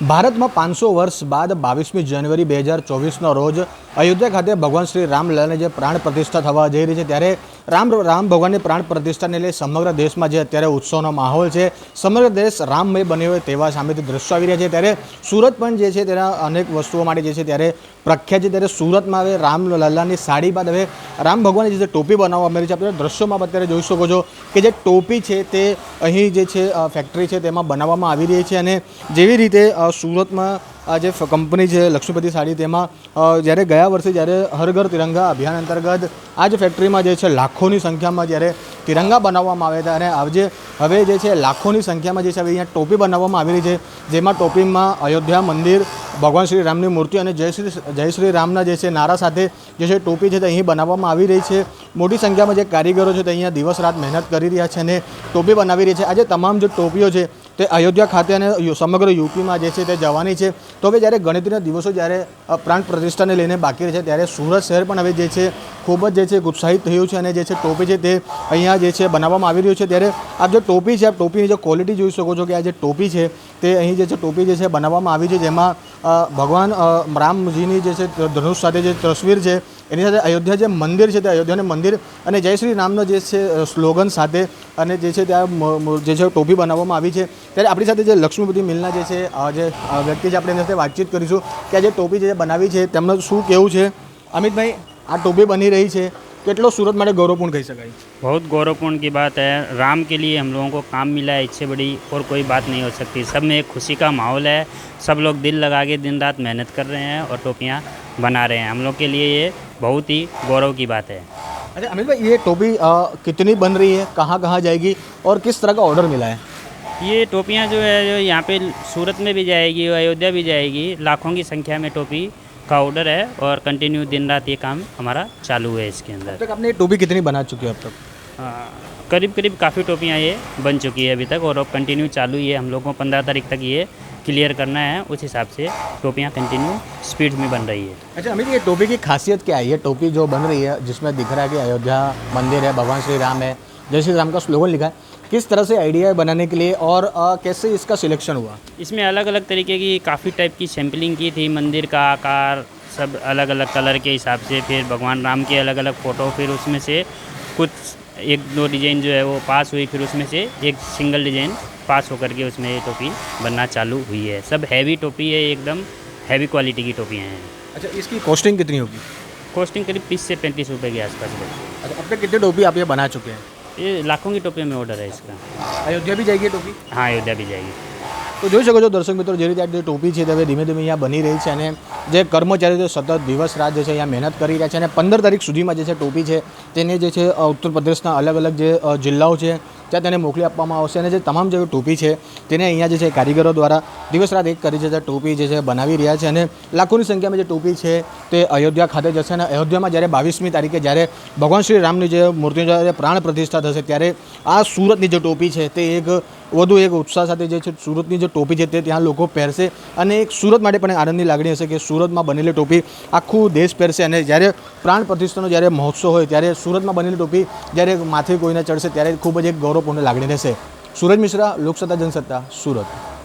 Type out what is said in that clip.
ભારતમાં પાંચસો વર્ષ બાદ બાવીસમી જાન્યુઆરી બે હજાર ચોવીસનો રોજ અયોધ્યા ખાતે ભગવાન શ્રી રામલલાને જે પ્રાણ પ્રતિષ્ઠા થવા જઈ રહી છે, ત્યારે રામ રામ ભગવાનની પ્રાણ પ્રતિષ્ઠાને લઈ સમગ્ર દેશમાં જે અત્યારે ઉત્સવનો માહોલ છે, સમગ્ર દેશ રામમય બન્યો હોય તેવા સામેથી દ્રશ્યો આવી રહ્યા છે. ત્યારે સુરત પણ જે છે તેના અનેક વસ્તુઓ માટે જે છે ત્યારે પ્રખ્યાત છે. ત્યારે સુરતમાં હવે રામ લલ્લાની સાડી બાદ હવે રામ ભગવાનની જે ટોપી બનાવવા મળી છે, આપણે દ્રશ્યોમાં અત્યારે જોઈ શકો છો કે જે ટોપી છે તે અહીં જે છે ફેક્ટરી છે તેમાં બનાવવામાં આવી રહી છે અને જેવી રીતે સુરતમાં આ જે કંપની છે લક્ષ્મીપતિ સાડી, તેમાં જ્યારે ગયા વર્ષે જ્યારે હર ઘર તિરંગા અભિયાન અંતર્ગત આ જ ફેક્ટરીમાં જે છે લાખોની સંખ્યામાં જ્યારે તિરંગા બનાવવામાં આવ્યા હતા અને આજે હવે જે છે લાખોની સંખ્યામાં જે છે હવે અહીંયા ટોપી બનાવવામાં આવી રહી છે, જેમાં ટોપીમાં અયોધ્યા મંદિર, ભગવાન શ્રી રામની મૂર્તિ અને જય શ્રી જય શ્રી રામના જે છે નારા સાથે જે છે ટોપી છે તે અહીં બનાવવામાં આવી રહી છે. મોટી સંખ્યામાં જે કારીગરો છે તે અહીંયા દિવસ રાત મહેનત કરી રહ્યા છે અને ટોપી બનાવી રહી છે. આજે તમામ જે ટોપીઓ છે તે અયોધ્યા ખાતે અને સમગ્ર યુપીમાં જે છે તે જવાની છે. તો હવે જ્યારે ગણતરીના દિવસો જ્યારે પ્રાણ પ્રતિષ્ઠાને લઈને બાકી રહે છે, ત્યારે સુરત શહેર પણ હવે જે છે ખૂબ જ જે છે ઉત્સાહિત થયું છે અને જે છે ટોપી છે તે અહીંયા જે છે બનાવવામાં આવી રહ્યું છે. ત્યારે આ જે ટોપી છે આ ટોપીની જે ક્વોલિટી જોઈ શકો છો કે આ જે ટોપી છે તે અહીં જે છે ટોપી જે છે બનાવવામાં આવી છે, જેમાં ભગવાન રામજીની જે છે ધનુષ સાથે જે તસવીર છે એની સાથે અયોધ્યા જે મંદિર છે તે અયોધ્યાનું મંદિર અને જય શ્રી રામનો જે છે અ, સ્લોગન સાથે અને જે છે ત્યાં મ- મ- જે છે ટોપી બનાવવામાં આવી છે ત્યારે આપણી સાથે જે લક્ષ્મીપતિ મિલના જે છે અ, જે અ, વ્યક્તિ છે આપણે એની સાથે વાતચીત કરીશું કે આ જે ટોપી જે બનાવી છે તેમનું શું કેવું છે અમિતભાઈ આ ટોપી બની રહી છે કેટલો સુરત માટે ગૌરવપૂર્ણ કહી શકાય बहुत गौरवपूर्ण की बात है राम के लिए हम लोगों को काम मिला है इससे बड़ी और कोई बात नहीं हो सकती सब में एक खुशी का माहौल है सब लोग दिल लगा के दिन रात मेहनत कर रहे हैं और टोपियाँ बना रहे हैं। हम लोग के लिए ये बहुत ही गौरव की बात है। अच्छा अमित भाई ये टोपी अ, कितनी बन रही है? कहाँ कहाँ जाएगी? और किस तरह का ऑर्डर मिला है? ये टोपियाँ जो है जो यहाँ पे सूरत में भी जाएगी अयोध्या भी जाएगी लाखों की संख्या में टोपी का ऑर्डर है और कंटिन्यू दिन रात ये काम हमारा चालू है इसके अंदर। तक आपने टोपी कितनी बना चुकी है अब तक? करीब करीब काफ़ी टोपियाँ ये बन चुकी है अभी तक और अब कंटिन्यू चालू ही है। हम लोग को पंद्रह तारीख तक ये क्लियर करना है उस हिसाब से टोपियाँ कंटिन्यू स्पीड में बन रही है। अच्छा अमित ये टोपी की खासियत क्या है? ये टोपी जो बन रही है जिसमें दिख रहा है कि अयोध्या मंदिर है भगवान श्री राम है जय श्री राम का स्लोगन लिखा है किस तरह से आइडिया बनाने के लिए और अ, कैसे इसका सिलेक्शन हुआ? इसमें अलग अलग तरीके की काफ़ी टाइप की सैम्पलिंग की थी मंदिर का आकार सब अलग अलग कलर के हिसाब से फिर भगवान राम के अलग अलग फ़ोटो फिर उसमें से कुछ एक दो डिज़ाइन जो है वो पास हुई फिर उसमें से एक सिंगल डिज़ाइन पास होकर के उसमें ये टोपी बनना चालू हुई है। सब हैवी टोपी है एकदम हैवी क्वालिटी की टोपियाँ हैं। अच्छा इसकी कॉस्टिंग कितनी होगी? कॉस्टिंग करीब तीस से पैंतीस रुपये के आसपास है अच्छा अब तक कितनी टोपी आप ये बना चुके हैं? ये लाखों की टोपियों में ऑर्डर है इसका। अयोध्या भी जाएगी टोपी? हाँ अयोध्या भी जाएगी। તો જોઈ શકો છો દર્શક મિત્રો, જે રીતે આ ટોપી છે તે હવે ધીમે ધીમે અહીંયા બની રહી છે અને જે કર્મચારીઓ સતત દિવસ રાત જે છે અહીંયા મહેનત કરી રહ્યા છે અને પંદર તારીખ સુધીમાં જે છે ટોપી છે તેને જે છે ઉત્તર પ્રદેશના અલગ અલગ જે જિલ્લાઓ છે ત્યાં તેને મોકલી આપવામાં આવશે અને જે તમામ જે ટોપી છે તેને અહીંયા જે છે કારીગરો દ્વારા દિવસ રાત એક કરી છે તે ટોપી જે છે બનાવી રહ્યા છે અને લાખોની સંખ્યામાં જે ટોપી છે તે અયોધ્યા ખાતે જશે અને અયોધ્યામાં જ્યારે બાવીસમી તારીખે જ્યારે ભગવાન શ્રી રામની જે મૂર્તિની જ્યારે પ્રાણ પ્રતિષ્ઠા થશે ત્યારે આ સુરતની જે ટોપી છે તે એક વધુ એક ઉત્સાહ સાથે જે છે સુરતની જે ટોપી છે તે ત્યાં લોકો પહેરશે અને એક સુરત માટે પણ આનંદની લાગણી હશે કે સુરતમાં બનેલી ટોપી આખું દેશ પહેરશે અને જ્યારે પ્રાણ પ્રતિષ્ઠાનો જ્યારે મહોત્સવ હોય ત્યારે સુરતમાં બનેલી ટોપી જ્યારે માથે કોઈને ચડશે ત્યારે ખૂબ જ એક ગૌરવપૂર્ણ લાગણી રહેશે. સુરજ મિશ્રા, લોકસત્તા જનસત્તા, સુરત.